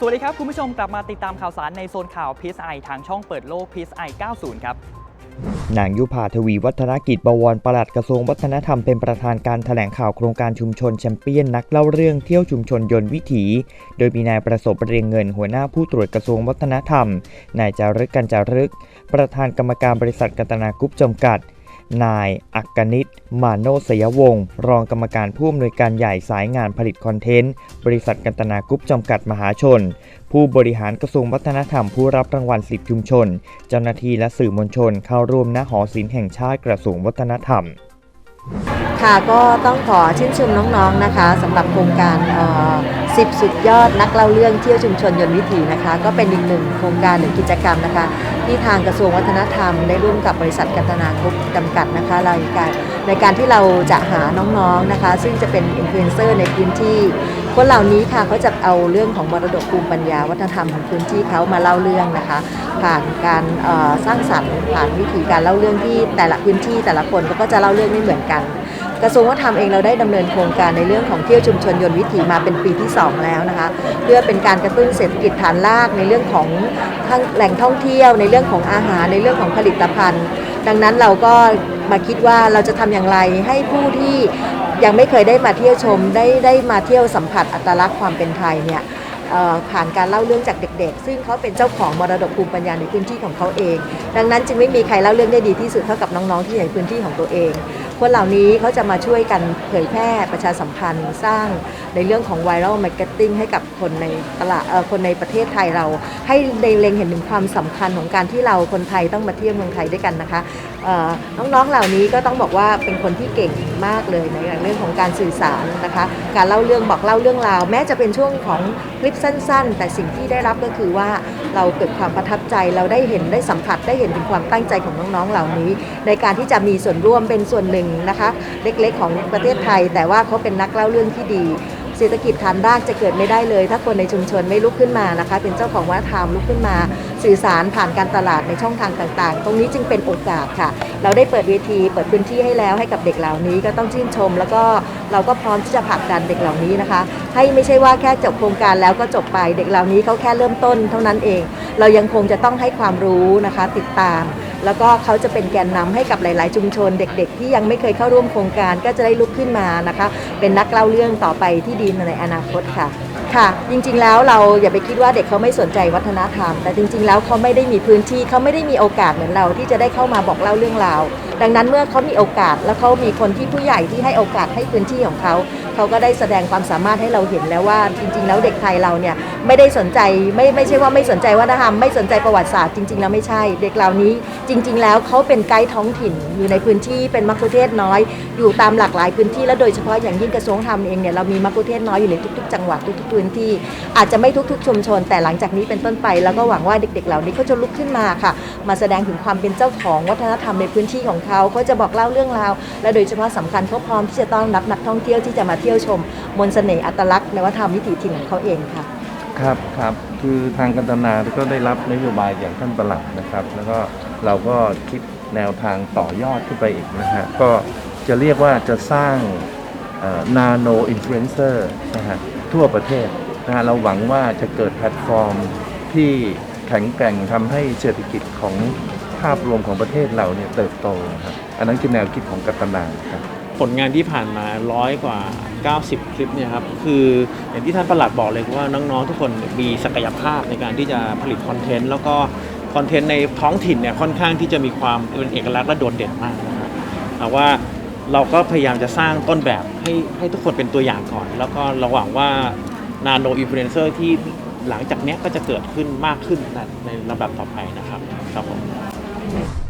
สวัสดีครับ คุณผู้ชมกลับมาติดตามข่าวสารในโซนข่าว PSI ทางช่องเปิดโลก PSI 90 ครับนางยุพาทวีวัฒนกิจบวรปลัดกระทรวงวัฒนธรรมเป็นประธานการแถลงข่าวโครงการชุมชนแชมเปี้ยนนักเล่าเรื่องเที่ยวชุมชนยนต์วิถี โดยมีนายประสบเรียงเงินหัวหน้าผู้ตรวจกระทรวงวัฒนธรรม นายจารึกกันจารึก ประธานกรรมการบริษัทกัตนากรุ๊ปจำกัด นายอักกนิตมาโนสยวงศ์รองกรรมการผู้อำนวยการใหญ่สายงานผลิตคอนเทนต์ บริษัทกันตนากรุ๊ปจำกัดมหาชน ผู้บริหารกระทรวงวัฒนธรรมผู้รับรางวัลสิบชุมชน เจ้าหน้าที่และสื่อมวลชนเข้าร่วมณหอศิลป์แห่งชาติกระทรวงวัฒนธรรม ค่ะก็ต้องขอชื่นชมน้องๆนะคะสำหรับโครงการเอ่อ10สุดยอดนักเล่าเรื่องเที่ยวชุมชนยนต์วิถีนะคะ ก็เป็นอีกหนึ่งโครงการหรือกิจกรรมนะคะ ที่ทางกระทรวงวัฒนธรรม ได้ร่วมกับบริษัทกัตนาครบจำกัดนะคะรายการในการที่เราจะหาน้องๆนะคะ ซึ่งจะเป็นอินฟลูเอนเซอร์ในพื้นที่คนเหล่านี้ค่ะเขาจะเอาเรื่องของมรดกภูมิปัญญาวัฒนธรรมของพื้นที่เขามาเล่าเรื่องนะคะ ผ่านการสร้างสรรค์ผ่านวิธีการเล่าเรื่องที่แต่ละพื้นที่แต่ละคนเขาก็จะเล่าเรื่องไม่เหมือนกัน กระทรวงวัฒนธรรมเองเราได้ดำเนินโครงการในเรื่องของเที่ยวชุมชนยนต์วิถีมาเป็นปีที่ 2 แล้วนะคะ เพื่อเป็นการกระตุ้นเศรษฐกิจฐานรากในเรื่องของทั้งแหล่งท่องเที่ยว ในเรื่องของอาหารในเรื่องของผลิตภัณฑ์ ดังนั้นเราก็มาคิดว่าเราจะทำอย่างไรให้ผู้ที่ยังไม่เคยได้มาเที่ยวชมได้ได้มาเที่ยวสัมผัสอัตลักษณ์ความเป็นไทยเนี่ยผ่านการเล่าเรื่องจากเด็ก ๆ ซึ่งเขาเป็นเจ้าของมรดกภูมิปัญญาในพื้นที่ของเขาเอง ดังนั้นจึงไม่มีใครเล่าเรื่องได้ดีที่สุดเท่ากับน้องๆที่อยู่ในพื้นที่ของตัวเอง คนเหล่านี้เขาจะมาช่วยกันเผยแพร่ประชาสัมพันธ์สร้างในเรื่องของไวรัลมาร์เก็ตติ้งให้กับคนในตลาดคนในประเทศไทยเรา ให้ได้เล็งเห็นถึงความสำคัญของการที่เราคนไทยต้องมาเที่ยวเมืองไทยด้วยกันนะคะน้องๆเหล่านี้ก็ต้องบอกว่าเป็นคนที่เก่งมากเลยในเรื่องของการสื่อสารนะคะการเล่าเรื่องบอกเล่าเรื่องราว แม้จะเป็นช่วงของคลิปสั้น ๆ แต่สิ่งที่ได้รับก็คือว่าเราเกิดความประทับใจเราได้เห็นได้สัมผัสได้เห็นถึงความตั้งใจของน้องๆเหล่านี้ ในการที่จะมีส่วนร่วมเป็นส่วนหนึ่งนะคะ เล็กๆของประเทศไทย แต่ว่าเขาเป็นนักเล่าเรื่องที่ดี เศรษฐกิจฐานรากจะเกิดไม่ได้เลย ถ้าคนในชุมชนไม่ลุกขึ้นมานะคะ เป็นเจ้าของวัฒนธรรมลุกขึ้นมา สื่อสารผ่านการตลาดในช่องทางต่างๆ ตรงนี้จึงเป็นโอกาสค่ะ เราได้เปิดเวทีเปิดพื้นที่ให้แล้วให้กับเด็กเหล่านี้ก็ต้องชื่นชม แล้วก็เราก็พร้อมที่จะผลักดันเด็กเหล่านี้นะคะ ให้ไม่ใช่ว่าแค่จบโครงการแล้วก็จบไปเด็กเหล่านี้เขาแค่เริ่มต้นเท่านั้นเอง เรายังคงจะต้องให้ความรู้นะคะติดตาม แล้วก็เขาจะเป็นแกนนำให้กับหลาย ๆ ชุมชนเด็ก ๆ ที่ยังไม่เคยเข้าร่วมโครงการก็จะได้ลุกขึ้นมานะคะ เป็นนักเล่าเรื่องต่อไปที่ดีในอนาคตค่ะค่ะ จริงๆแล้วเราอย่าไปคิดว่าเด็กเขาไม่สนใจวัฒนธรรม แต่จริง ๆ แล้วเขาไม่ได้มีพื้นที่เขาไม่ได้มีโอกาสเหมือนเราที่จะได้เข้ามาบอกเล่าเรื่องราว ดังนั้นเมื่อเขามีโอกาสแล้วเขามีคนที่ผู้ใหญ่ที่ให้โอกาสให้พื้นที่ของเขาเขาก็ได้แสดงความสามารถให้เราเห็นแล้วว่าจริง ๆ แล้วเด็กไทยเราเนี่ยไม่ได้สนใจไม่ไม่ใช่ว่าไม่สนใจวัฒนธรรมไม่สนใจประวัติศาสตร์จริง ๆ แล้วไม่ใช่ เด็กเหล่านี้จริง ๆ แล้วเขาเป็นไกด์ท้องถิ่นอยู่ในพื้นที่เป็นมัคคุเทศน้อย อยู่ตามหลากหลายพื้นที่และโดยเฉพาะอย่างยิ่งกระทรวงธรรมเองเนี่ยเรามีมัคคุเทศน้อยอยู่ในทุก ๆ จังหวัดทุกๆพื้นที่ อาจจะไม่ทุก ๆ ชุมชน แต่หลังจากนี้เป็นต้นไปแล้วก็หวังว่าเด็ก ๆ เหล่านี้เขาจะลุกขึ้นมาค่ะ มาแสดงถึงความเป็นเจ้าของวัฒนธรรมในพื้นที่ของเขาเขาจะบอกเล่าเรื่องราว และโดยเฉพาะสำคัญเขาพร้อมที่จะต้อนรับนักท่องเที่ยวที่จะมาเที่ยวชมมนต์เสน่ห์อัตลักษณ์ในวัฒนธรรมวิถีถิ่นของเขาเองค่ะ ครับครับคือทางกันตนาก็ได้รับนโยบายอย่างท่านประหลัดนะครับ แล้วก็เราก็คิดแนวทางต่อยอดขึ้นไปอีกนะฮะก็จะเรียกว่าจะสร้างนาโนอินฟลูเอนเซอร์นะฮะทั่วประเทศนะฮะเราหวังว่าจะเกิดแพลตฟอร์มที่แข็งแกร่งทำให้เศรษฐกิจของ ภาพรวมของประเทศเราเนี่ยเติบโตนะครับอันนั้นคือแนวคิดของกัตนาครับผลงานที่ผ่านมาร้อยกว่า 90 คลิปเนี่ยครับคืออย่างที่ท่านประหลัดบอกเลยว่าน้องๆทุกคนมีศักยภาพในการที่จะผลิตคอนเทนต์แล้วก็คอนเทนต์ในท้องถิ่นเนี่ยค่อนข้างที่จะมีความเป็นเอกลักษณ์และโดดเด่นมากนะครับแต่ว่าเราก็พยายามจะสร้างต้นแบบให้ให้ทุกคนเป็นตัวอย่างก่อน แล้วก็เราหวังว่านาโนอินฟลูเอนเซอร์ที่หลังจากนี้ก็จะเกิดขึ้นมากขึ้นในในระดับต่อไปนะครับครับผม 嗯。